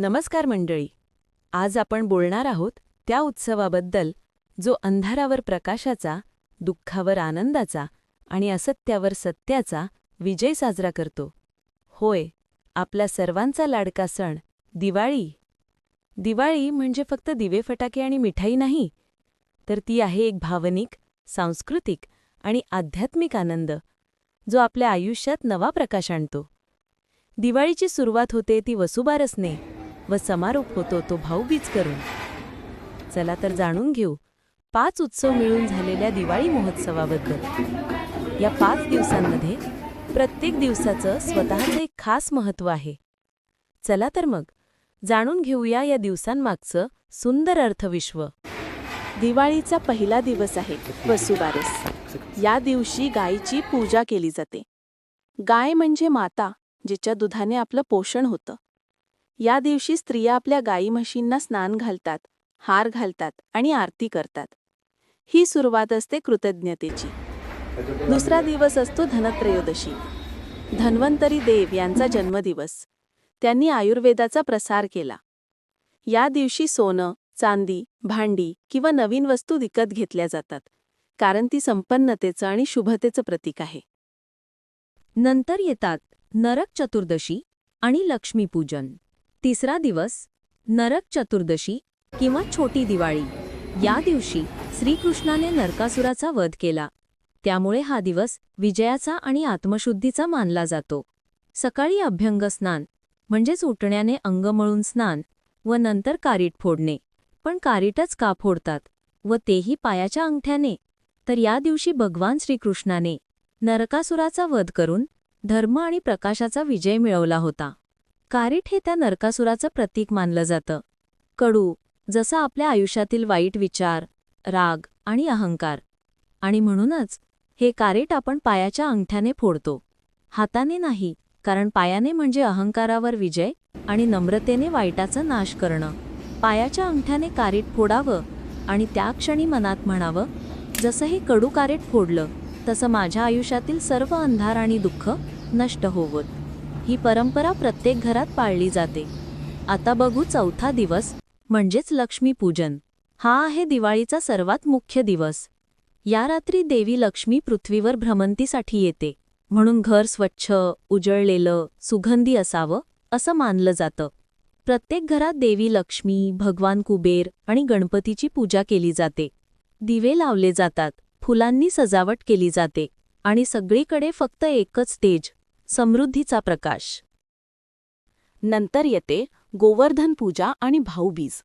नमस्कार मंडळी. आज आपण बोलणार आहोत त्या उत्सवाबद्दल जो अंधारावर प्रकाशाचा दुःखावर आनंदाचा आणि असत्यावर सत्याचा विजय साजरा करतो. होय आपल्या सर्वांचा लाडका सण दिवाळी. दिवाळी म्हणजे फक्त दिवे फटाके आणि मिठाई नाही तर ती आहे एक भावनिक सांस्कृतिक आणि आध्यात्मिक आनंद जो आपल्या आयुष्यात नवा प्रकाश आणतो. दिवाळीची सुरुवात होते ती वसुबारसने व समारोप होतो तो भाऊबीज करून. चला तर जाणून घेऊ पाच उत्सव मिळून झालेल्या दिवाळी महोत्सवाबद्दल. या पाच दिवसांमध्ये प्रत्येक दिवसाचं स्वतःचं एक खास महत्त्व आहे. चला तर मग जाणून घेऊया या दिवसांमागचं सुंदर अर्थविश्व. दिवाळीचा पहिला दिवस आहे वसुबारस. या दिवशी गायीची पूजा केली जाते. गाय म्हणजे माता जिच्या दुधाने आपलं पोषण होतं. या दिवशी स्त्रिया आपल्या गाई म्हशींना स्नान घालतात हार घालतात आणि आरती करतात. ही सुरुवात असते कृतज्ञतेची. दुसरा दिवस असतो धनत्रयोदशी. धन्वंतरी देव यांचा जन्मदिवस. त्यांनी आयुर्वेदाचा प्रसार केला. या दिवशी सोनं चांदी भांडी किंवा नवीन वस्तू विकत घेतल्या जातात कारण ती संपन्नतेचं आणि शुभतेचं प्रतीक आहे. नंतर येतात नरक चतुर्दशी आणि लक्ष्मीपूजन. तिसरा दिवस नरक चतुर्दशी किंवा छोटी दिवाळी. या दिवशी श्रीकृष्णाने नरकासुराचा वध केला. त्यामुळे हा दिवस विजयाचा आणि आत्मशुद्धीचा मानला जातो. सकाळी अभ्यंग स्नान म्हणजेच उठण्याने अंगमळून स्नान व नंतर कारीट फोडणे. पण कारीटच का फोडतात व तेही पायाच्या अंगठ्याने? तर या दिवशी भगवान श्रीकृष्णाने नरकासुराचा वध करून धर्म आणि प्रकाशाचा विजय मिळवला होता. कारीट हे त्या नरकासुराचं प्रतीक मानलं जातं. कडू जसं आपल्या आयुष्यातील वाईट विचार राग आणि अहंकार. आणि म्हणूनच हे कारीट आपण पायाच्या अंगठ्याने फोडतो. हाताने नाही कारण पायाने म्हणजे अहंकारावर विजय आणि नम्रतेने वाईटाचा नाश करणं. पायाच्या अंगठ्याने कारीट फोडावं आणि त्या क्षणी मनात म्हणावं जसं हे कडू कारीट फोडलं तसं माझ्या आयुष्यातील सर्व अंधार आणि दुःख नष्ट होवत. ही परंपरा प्रत्येक घरात पाळली जाते. आता बघू चौथा दिवस म्हणजेच लक्ष्मीपूजन. हा आहे दिवाळीचा सर्वात मुख्य दिवस. या रात्री देवी लक्ष्मी पृथ्वीवर भ्रमंतीसाठी येते. म्हणून घर स्वच्छ उजळलेलं सुगंधी असावं असं मानलं जातं. प्रत्येक घरात देवी लक्ष्मी भगवान कुबेर आणि गणपतीची पूजा केली जाते. दिवे लावले जातात फुलांनी सजावट केली जाते आणि सगळीकडे फक्त एकच तेज समृद्धीचा प्रकाश. नंतर येते गोवर्धन पूजा आणि भाऊबीज.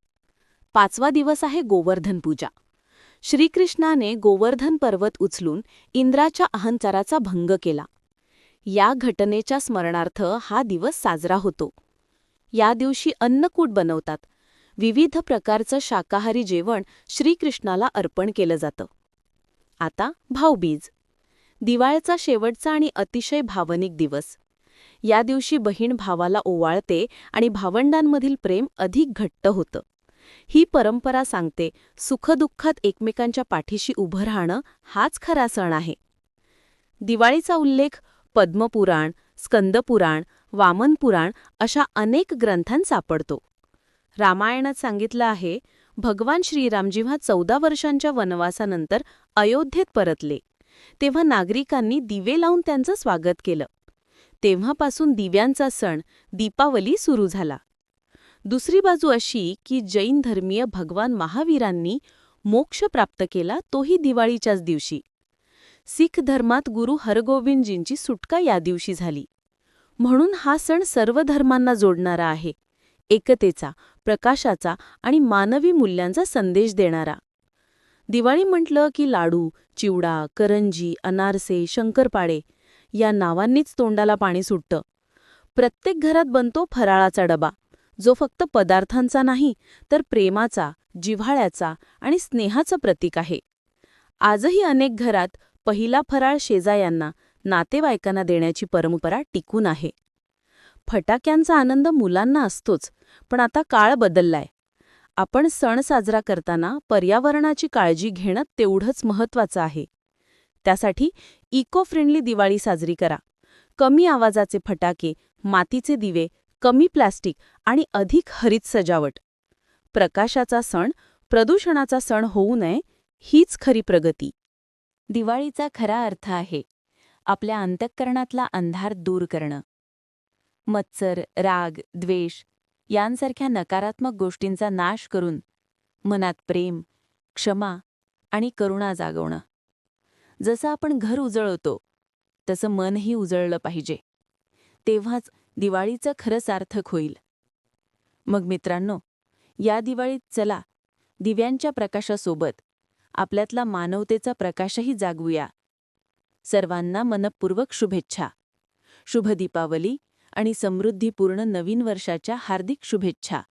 पाचवा दिवस आहे गोवर्धन पूजा. श्रीकृष्णाने गोवर्धन पर्वत उचलून इंद्राच्या अहंकाराचा भंग केला. या घटनेच्या स्मरणार्थ हा दिवस साजरा होतो. या दिवशी अन्नकूट बनवतात. विविध प्रकारचं शाकाहारी जेवण श्रीकृष्णाला अर्पण केलं जातं. आता भाऊबीज. दिवाळीचा शेवटचा आणि अतिशय भावनिक दिवस. या दिवशी बहीण भावाला ओवाळते आणि भावंडांमधील प्रेम अधिक घट्ट होतं. ही परंपरा सांगते सुखदुःखात एकमेकांच्या पाठीशी उभं राहणं हाच खरा सण आहे. दिवाळीचा उल्लेख पद्मपुराण स्कंदपुराण वामनपुराण अशा अनेक ग्रंथांत सापडतो. रामायणात सांगितलं आहे भगवान श्रीराम जेव्हा चौदा वर्षांच्या वनवासानंतर अयोध्येत परतले तेव्हा नागरिकांनी दिवे लावून त्यांचं स्वागत केलं. तेव्हापासून दिव्यांचा सण दीपावली सुरू झाला. दुसरी बाजू अशी की जैन धर्मीय भगवान महावीरांनी मोक्ष प्राप्त केला तोही दिवाळीच्याच दिवशी. सिख धर्मात गुरु हरगोविंदजींची सुटका या दिवशी झाली. म्हणून हा सण सर्व धर्मांना जोडणारा आहे. एकतेचा प्रकाशाचा आणि मानवी मूल्यांचा संदेश देणारा. दिवाळी म्हटलं की लाडू चिवडा करंजी अनारसे शंकरपाळे या नावांनीच तोंडाला पाणी सुटतं. प्रत्येक घरात बनतो फराळाचा डबा. जो फक्त पदार्थांचा नाही तर प्रेमाचा जिव्हाळ्याचा आणि स्नेहाचं प्रतीक आहे. आजही अनेक घरात पहिला फराळ शेजायांना नातेवाईकांना देण्याची परंपरा टिकून आहे. फटाक्यांचा आनंद मुलांना असतोच पण आता काळ बदललाय. आपण सण साजरा करताना पर्यावरणाची काळजी घेणं तेवढंच महत्वाचं आहे. त्यासाठी इको फ्रेंडली दिवाळी साजरी करा. कमी आवाजाचे फटाके मातीचे दिवे कमी प्लास्टिक आणि अधिक हरित सजावट. प्रकाशाचा सण प्रदूषणाचा सण होऊ नये हीच खरी प्रगती. दिवाळीचा खरा अर्थ आहे आपल्या अंतःकरणातला अंधार दूर करणं. मत्सर राग द्वेष यांसारख्या नकारात्मक गोष्टींचा नाश करून मनात प्रेम क्षमा आणि करुणा जागवणं. जसं आपण घर उजळवतो तसं मनही उजळलं पाहिजे. तेव्हाच दिवाळीचं खरं सार्थक होईल. मग मित्रांनो या दिवाळीत चला दिव्यांच्या प्रकाशासोबत आपल्यातला मानवतेचा प्रकाशही जागवूया. सर्वांना मनपूर्वक शुभेच्छा. शुभ दीपावली. आणि समृद्धीपूर्ण नवीन वर्षाच्या हार्दिक शुभेच्छा.